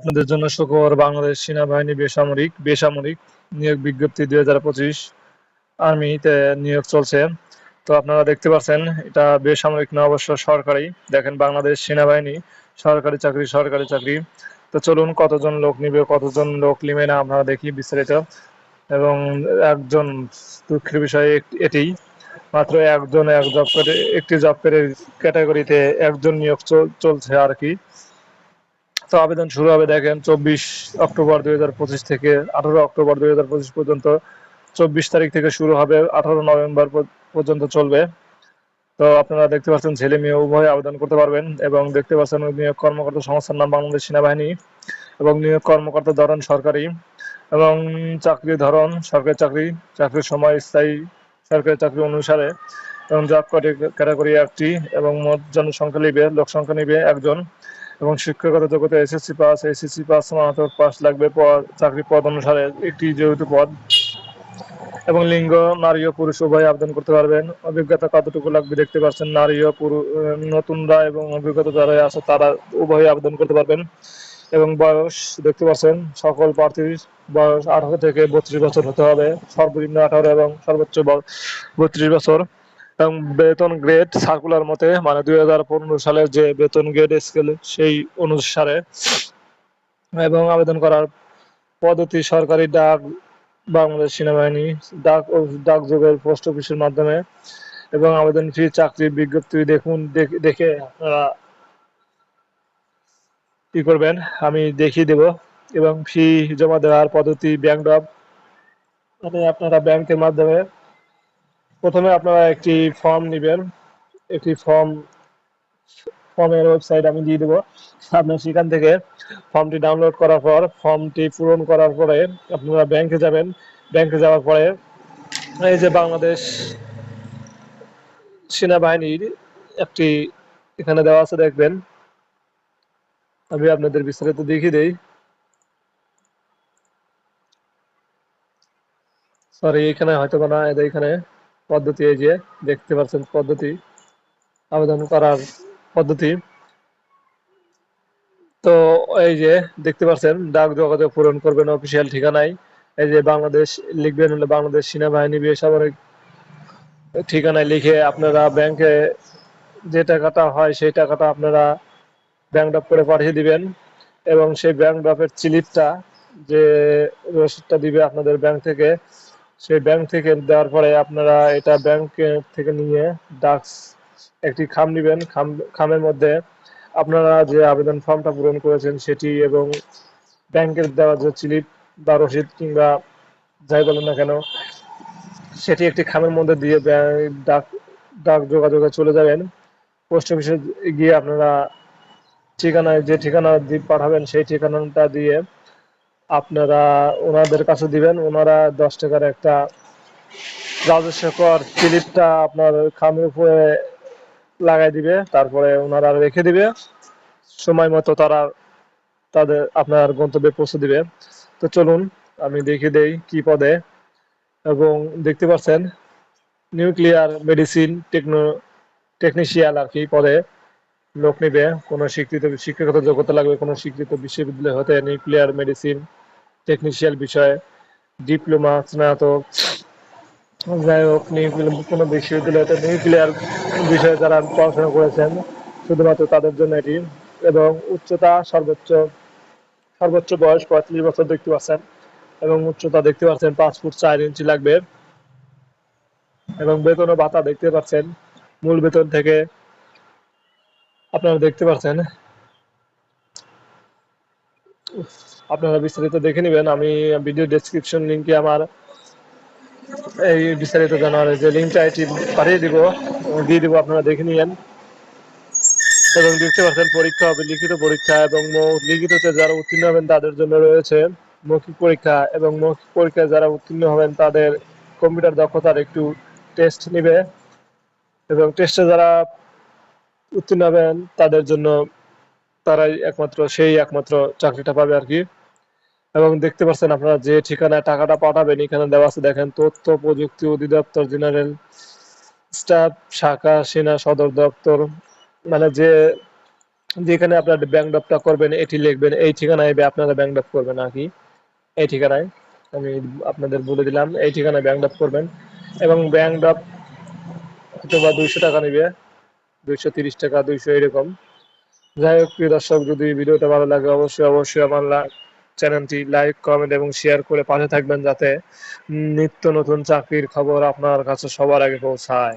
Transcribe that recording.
আপনাদের জন্য সুখবর, বাংলাদেশ সেনাবাহিনী বেসামরিক বেসামরিক নিয়োগ বিজ্ঞপ্তি দুই হাজার পঁচিশ আর্মিতে নিয়োগ চলছে। তো আপনারা দেখতে পাচ্ছেন, এটা বেসামরিক না, অবশ্য সরকারি। দেখেন, বাংলাদেশ সেনাবাহিনী, সরকারি চাকরি সরকারি চাকরি। তো চলুন, কতজন লোক নিবে, কতজন লোক নিবে না আপনারা দেখি বিস্তারিত। এবং একজন দুঃখের বিষয় এটি, মাত্র একজন এক জব একটি জব ক্যাটাগরিতে একজন নিয়োগ চলছে আর কি। তো আবেদন শুরু হবে দেখেন চব্বিশ অক্টোবর দুই হাজার পঁচিশ থেকে আঠারো অক্টোবর দুই হাজার পঁচিশ পর্যন্ত। চব্বিশ তারিখ থেকে শুরু হবে, আঠারো নভেম্বর পর্যন্ত চলবে। তো আপনারা দেখতে পাচ্ছেন ছেলে মেয়ে উভয় আবেদন করতে পারবেন এবং দেখতে পাচ্ছেন নিয়োগ কর্মকর্তা সংস্থার নাম বাংলাদেশ সেনাবাহিনী এবং নিয়োগ কর্মকর্তা ধরন সরকারি এবং চাকরি ধরন সরকারি চাকরি, চাকরির সময় স্থায়ী সরকারি চাকরি অনুসারে এবং জব ক্যাটাগরি একটি এবং মোট জনসংখ্যা নিবে, লোক সংখ্যা নিবে একজন। এবং শিক্ষাগত যোগ্যতা এসএসসি পাস এসএসসি পাস স্নাতক পাস লাগবে পদ চাকরি পদ অনুসারে একটি যেহেতু পদ। এবং লিঙ্গ, নারী ও পুরুষ উভয় আবেদন করতে পারবেন। অভিজ্ঞতা কতটুকু লাগবে দেখতে পাচ্ছেন নারী ও পুরুষ নতুনরা এবং অভিজ্ঞতা যারা আছে তারা উভয় আবেদন করতে পারবেন। এবং বয়স দেখতে পাচ্ছেন, সকল প্রার্থীর বয়স আঠারো থেকে বত্রিশ বছর হতে হবে। সর্বনিম্ন আঠারো এবং সর্বোচ্চ বত্রিশ বছর। এবং বেতন গ্রেড সার্কুলার মতে মানে দুই হাজার পনেরো সালের যে বেতন গ্রেড স্কেল সেই অনুসারে এবং আবেদন করার পদ্ধতি সরকারি ডাক, বাংলাদেশ সেনাবাহিনী, ডাক ও ডাকযোগের পোস্ট অফিসের মাধ্যমে এবং আবেদন ফি চাকরির বিজ্ঞপ্তি দেখুন, দেখ- দেখে আপনারা কি করবেন, আমি দেখিয়ে দেব। এবং ফি জমা দেওয়ার পদ্ধতি ব্যাংক ড্রপ মানে আপনারা ব্যাংকের মাধ্যমে প্রথমে আপনারা একটি ফর্ম নেবেন। একটি ফর্ম ফর্মের ওয়েবসাইট আমি দিয়ে দেবো। আপনার সেখান থেকে ফর্মটি ডাউনলোড করার পর ফর্মটি পূরণ করার পরে আপনারা ব্যাংকে যাবেন। ব্যাংকে যাওয়ার পরে এই যে বাংলাদেশ সেনাবাহিনীর একটি এখানে দেওয়া আছে, দেখবেন। আমি আপনাদের বিস্তারিত দেখিয়ে দেই। সরি এখানে হয়তো না এখানে। পদ্ধতি এই যে দেখতে পাচ্ছেন পদ্ধতি, আবেদন করার পদ্ধতি। তো এই যে দেখতে পাচ্ছেন, ডাক যোগাযোগ পূরণ করবেন অফিসিয়াল ঠিকানায়। এই যে বাংলাদেশ লিখবেন হলে বাংলাদেশ সেনাবাহিনী বেসামরিক ঠিকানায় লিখে আপনারা ব্যাংকে যে টাকাটা হয় সেই টাকাটা আপনারা ব্যাংক ড্রপ করে পাঠিয়ে দিবেন। এবং সেই ব্যাংক ড্রপের স্লিপটা যে রসিদটা দিবে আপনাদের ব্যাংক থেকে সেই ব্যাংক থেকে দেওয়ার পরে আপনারা এটা ব্যাংক থেকে নিয়ে ডাক একটি খাম নেবেন। খাম, খামের মধ্যে আপনারা যে আবেদন ফর্মটা পূরণ করেছেন সেটি এবং ব্যাংকের দেওয়া যে স্লিপ বা রসিদ কিংবা যাই বলেন না কেন, সেটি একটি খামের মধ্যে দিয়ে ডাক ডাক যোগাযোগে চলে যাবেন। পোস্ট অফিসে গিয়ে আপনারা ঠিকানায় যে ঠিকানা দিয়ে পাঠাবেন সেই ঠিকানাটা দিয়ে আপনারা ওনাদের কাছে দিবেন। ওনারা দশ টাকার একটা রাজস্ব কর স্লিপটা আপনার খামের উপরে লাগাই দিবে, তারপরে ওনারা রেখে দিবে। সময় মতো তারা তাদের আপনার গন্তব্যে পৌঁছে দিবে। তো চলুন, আমি দেখে দেই কি পদে। এবং দেখতে পাচ্ছেন, নিউক্লিয়ার মেডিসিন টেকনো, টেকনিশিয়ান আর কি পদে লোক নিবে। কোনো স্বীকৃত শিক্ষাগত যোগ্যতা লাগবে, কোনো স্বীকৃত বিশ্ববিদ্যালয় হতে নিউক্লিয়ার মেডিসিন টেকনিশিয়াল বিষয়ে ডিপ্লোমা স্নাতক যাই হোক কোনো বিশ্ববিদ্যালয়তে নিউক্লিয়ার বিষয়ে যারা পড়াশোনা করেছেন, শুধুমাত্র তাদের জন্য এটি এবং উচ্চতা সর্বোচ্চ সর্বোচ্চ বয়স পঁয়ত্রিশ বছর দেখতে পাচ্ছেন এবং উচ্চতা দেখতে পাচ্ছেন পাঁচ ফুট চার ইঞ্চি লাগবে এবং বেতন ও ভাতা দেখতে পাচ্ছেন। মূল বেতন থেকে আপনারা দেখতে পাচ্ছেন আপনারা বিস্তারিত দেখে নেবেন। আমি ভিডিও ডেসক্রিপশন লিঙ্কে আমার এই বিস্তারিত জানার যে লিঙ্কটা এটি পাঠিয়ে দিব দিয়ে দিব আপনারা দেখে নিয়েন। এবং দেখতে পাচ্ছেন, পরীক্ষা হবে, লিখিত পরীক্ষা এবং লিখিততে যারা উত্তীর্ণ হবেন তাদের জন্য রয়েছে মৌখিক পরীক্ষা এবং মৌখিক পরীক্ষায় যারা উত্তীর্ণ হবেন তাদের কম্পিউটার দক্ষতার একটু টেস্ট নেবে। এবং টেস্টে যারা উত্তীর্ণ হবেন তাদের জন্য তারাই একমাত্র, সেই একমাত্র চাকরিটা পাবে আর কি। এবং দেখতে পাচ্ছেন আপনারা যে ঠিকানায় টাকাটা পাঠাবেন, এখানে দেওয়া আছে, দেখেন, তথ্য প্রযুক্তি অধিদপ্তর, জেনারেল স্টাফ, শাখা, সেনা, সদর দপ্তর মানে যে যেখানে আপনার ব্যাংক ড্রপটা করবেন, এটি লিখবেন, এই ঠিকানায় আপনারা ব্যাংক ড্রপ করবেন আর কি। এই ঠিকানায়, আমি আপনাদের বলে দিলাম, এই ঠিকানায় ব্যাংক ড্রপ করবেন। এবং ব্যাংক ড্রপ হয়তো বা দুইশো টাকা নেবে, দুইশো তিরিশ টাকা, দুইশো এরকম। যাই হোক, প্রিয় দর্শক, যদি ভিডিওটা ভালো লাগে, অবশ্যই অবশ্যই আমার চ্যানেলটি লাইক, কমেন্ট এবং শেয়ার করে পাশে থাকবেন যাতে নিত্য নতুন চাকরির খবর আপনার কাছে সবার আগে পৌঁছায়।